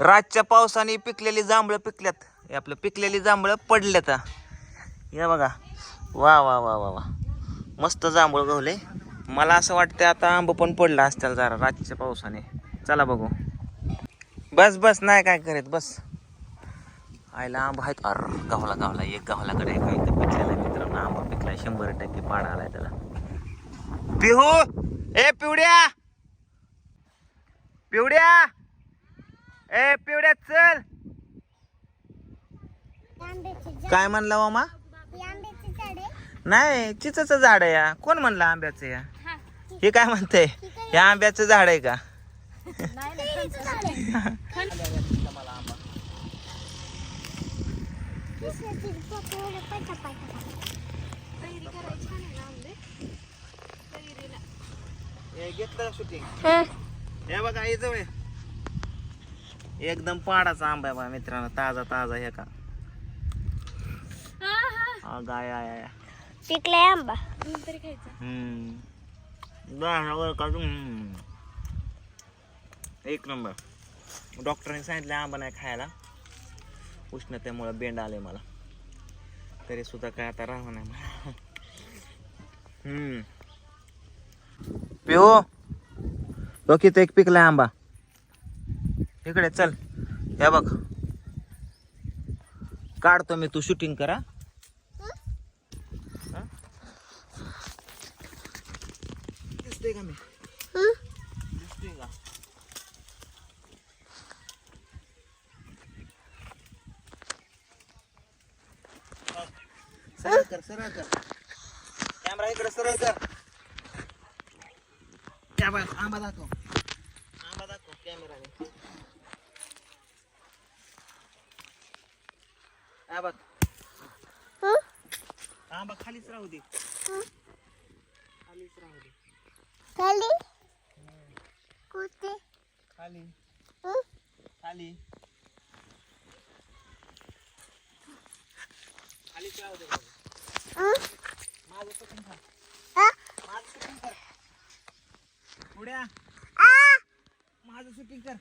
रातच्या पावसाने पिकलेली जांभळं पिकल्यात. हे आपलं पिकलेली जांभळं पडल्यात. या बघा. वा वा वा वा वा. मस्त जांभूळ गवले मला असं वाटतं आता आंब पण पडला असत्याला जरा रातच्या पावसाने. चला बघू. बस बस नाही काय करीत बस. आयला आंब आहेत. अर गावला गावला एक गावलाकडे काय इथं पिकलेला मित्रांनो. आंबा पिकला शंभर टक्के पाडा आलाय त्याला. पिहू! ए पिवड्या! पिवड्या! ए पिवड्या चल. काय म्हणला मामा? नाही चिचच झाड आहे या. कोण म्हणलं आंब्याचं या? हे. काय म्हणते? हे आंब्याचं झाड आहे का? घेतलं शूटिंग हे. बघा हे जवळ एकदम पाडाचा आंबा आहे बघा मित्रांनो ताजा ताजा हे का. गाय आय पिकलाय आंबा. हम्म. दाण्यावर काढून हम्म. एक नंबर. डॉक्टरांनी सांगितलं आंबा नाही खायला. उष्णतेमुळे बेंड आले मला. तरी सुद्धा काय आता राहू नाही मला. हम्म. पिओ तो किती एक पिकलाय आंबा. इकडे चल. हे बघ. काढतो मी तू शूटिंग करा. दिसते का मी? दिसते का? सरळ कर सरळ कर. कॅमेरा इकडे सरळ कर. कॅमेरा आंबा दाखव. आंबा दाखव कॅमेराने. हा बघ. आंबा खालीच राहू दे. खालीच राहू दे. खाली? कुठे? खाली. खाली. खालीच राहू दे. माझं शूटिंग कर माझं शूटिंग कर पुढ्या माझं शूटिंग कर.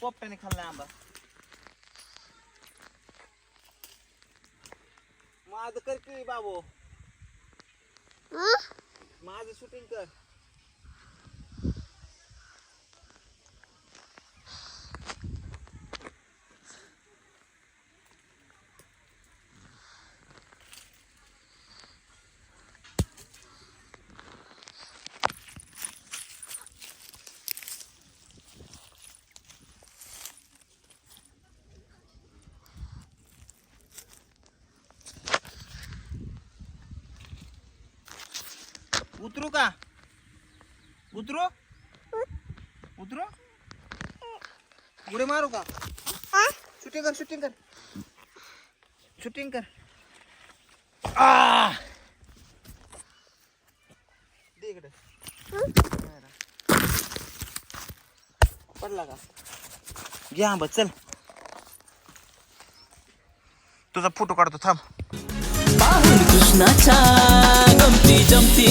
पोपट्याने खाल्ला आंबा. माझं कर की बाबू. माझं शूटिंग कर. उतरू का? उतरू? उतरू? उडी मारू का? शूटिंग कर शूटिंग कर. शूटिंग कर. आ! दे इकडे. पडला का? घ्या आंबा चल. तुझा फोटो काढतो थांब. कृष्णाच्या गमती जमती